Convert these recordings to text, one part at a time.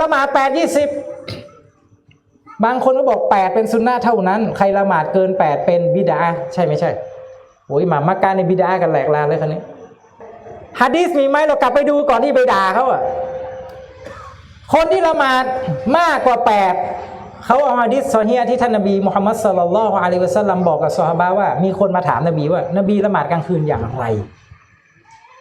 ละหมาดแปดยี่สิบบางคนก็บอกแปดเป็นสุนนะเท่านั้น ใครละหมาดเกินแปดเป็นบิดา ใช่ไม่ใช่โอ้ยหมามักการในบิดากันแหลกลานเลยคนนี้ฮะดีสมีไหมเรากลับไปดูก่อนที่ไปด่าเขาอะคนที่ละหมาดมากกว่าแปดเขาเอาฮะดิษซอฮีฮ์ที่ท่านนบีมุฮัมมัดสลลัลลอฮุอะลัยฮิวะสัลลัมบอกกับซอฮาบะว่ามีคนมาถามนบีว่านบีละหมาดกลางคืนอย่างไร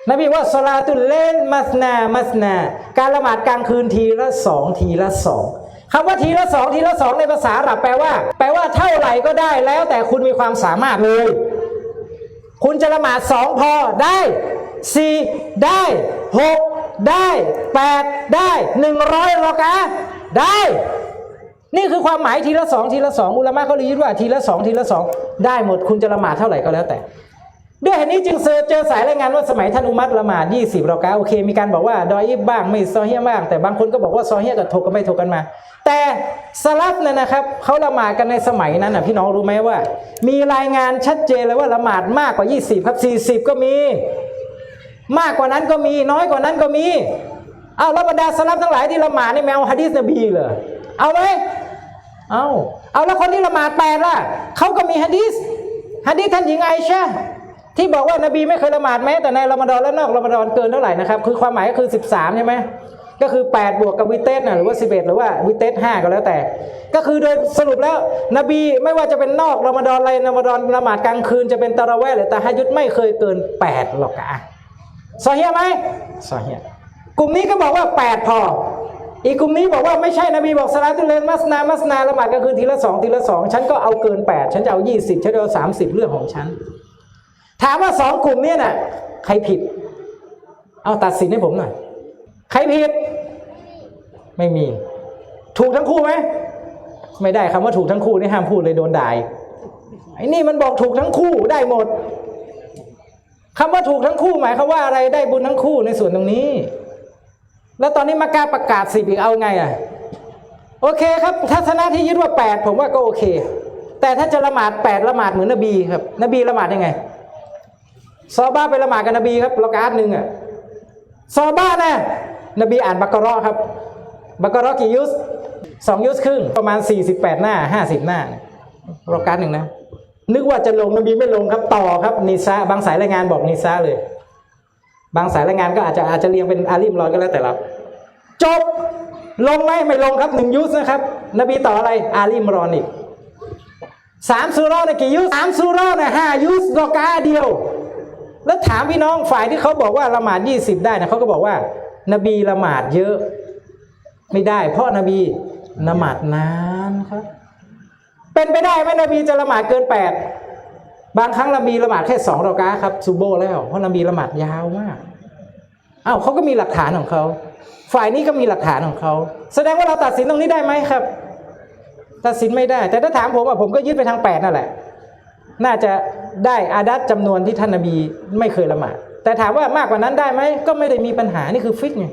นบีว่าสลาตุลเลนมัสนามัสนา การละหมาดกลางคืนทีละสองทีละสองคำว่าทีละสองทีละสองในภาษาอาหรับแปลว่า แปลว่าเท่าไหร่ก็ได้แล้วแต่คุณมีความสามารถเลย คุณจะละหมาดสองพอได้สี่ได้หกได้แปดได้หนึ่งร้อยรอกะได้ นี่คือความหมายทีละสองทีละสองอุลามะเขาเลยยึดว่าทีละสองทีละสองได้หมดคุณจะละหมาดเท่าไหร่ก็แล้วแต่ ด้วยเหตุนี้จึงเจอเจอสายรายงานว่าสมัยท่านอุมัตละหมาด20เรากาโอเค มีการบอกว่าดอยอิบบ้างไม่ซอเฮียบ้างแต่บางคนก็บอกว่าซอเฮียกับถกกันไม่ถกกันมา แต่สลับเนี่ยนะครับเขาละหมาดกันในสมัยนั้นนะพี่น้องรู้ไหมว่า มีรายงานชัดเจนเลยว่าละหมาดมากกว่า 20 ครับ 40 ก็มี มากกว่านั้นก็มีน้อยกว่านั้นก็มีเอาแล้วบรรดาสลับทั้งหลายที่ละหมาดนี่แมวฮะดีษนบีเหรอเอาไหมเอาเอาแล้วคนที่ละหมาดแปดล่ะเขาก็มีฮะดีษฮะดีษท่านหญิงไอชา ที่บอกว่านบีไม่เคยละหมาดแม้แต่ในรอมฎอนและนอกรอมฎอนเกินเท่าไหร่นะครับ คือความหมายก็คือ 13 ใช่ไหมก็คือ 8 บวกกับวิเตสนะหรือว่า 11 หรือว่าวิเตส5ก็แล้วแต่ ก็คือโดยสรุปแล้ว นบีไม่ว่าจะเป็นนอกรอมฎอนอะไรรอมฎอนละหมาดกลางคืนจะเป็นตะระแวะหรือตะฮัจยุดไม่เคยเกิน 8 หรอกอะซอเฮียไหมซอเฮียกลุ่มนี้ก็บอกว่า 8 พอ อีกกลุ่มนี้บอกว่าไม่ใช่นบีบอกสลาตุเลนมัสนามัสนาละหมาดกลางคืนทีละสองทีละสองฉันก็เอาเกิน 8 ฉันจะเอา 20 ฉันจะเอา30 เรื่องของฉัน ถามว่าสองกลุ่มเนี่ยน่ะ ใครผิด เอาตัดสินให้ผมหน่อย ใครผิด ไม่มี ถูกทั้งคู่ไหม ไม่ได้คำว่าถูกทั้งคู่นี่ห้ามพูดเลยโดนด่าไอ้นี่มันบอกถูกทั้งคู่ได้หมดคำว่าถูกทั้งคู่หมายควาว่าอะไรได้บุญทั้งคู่ในส่วนตรงนี้ แล้วตอนนี้มากล้าประกาศสิบอีกเอาไงอะ โอเคครับ ทัศนะที่ยึดว่าแปดผมว่าก็โอเค แต่ถ้าจะละหมาดแปดละหมาดเหมือนนบีครับ นบีละหมาดยังไง ซอบ้าไปละหมาดกับนบีครับละกาดหนึ่งอะซอบ้านะนบีอ่านบักกะรอครับ บักกะรอกี่ยุสสองยุสครึ่งประมาณ 48 หน้า 50 หน้าละกาดหนึ่งนะ นึกว่าจะลงนบีไม่ลงครับต่อครับนิซาบางสายรายงานบอกนิซาเลย บางสายรายงานก็อาจจะอาจจะเรียงเป็นอาลิมรอยก็แล้วแต่ละจบลงไหมไม่ลงครับหนึ่งยุสนะครับ นบีต่ออะไรอาลิมรอนอีกสามซูเรอในกี่ยุสสามซูเรอในห้ายุสรอกาเดียว แล้วถามพี่น้องฝ่ายที่เขาบอกว่าละหมาดยี่สิบได้นะเขาก็บอกว่า นบีละหมาดเยอะ ไม่ได้ เพราะนบีละหมาดนานครับ เป็นไปได้ไหมนบีจะละหมาดเกินแปดบางครั้งนบีละหมาดแค่สองรอกาครับซูโบแล้วเพราะนบีละหมาดยาวมากอ้าวเขาก็มีหลักฐานของเขาฝ่ายนี้ก็มีหลักฐานของเขาแสดงว่าเราตัดสินตรงนี้ได้ไหมครับ ตัดสินไม่ได้ แต่ถ้าถามผมอะผมก็ยึดไปทางแปดนั่นแหละ น่าจะได้อาดัตจำนวนที่ท่านนบีไม่เคยละหมาดแต่ถามว่ามากกว่านั้นได้ไหมก็ไม่ได้มีปัญหานี่คือฟิกไง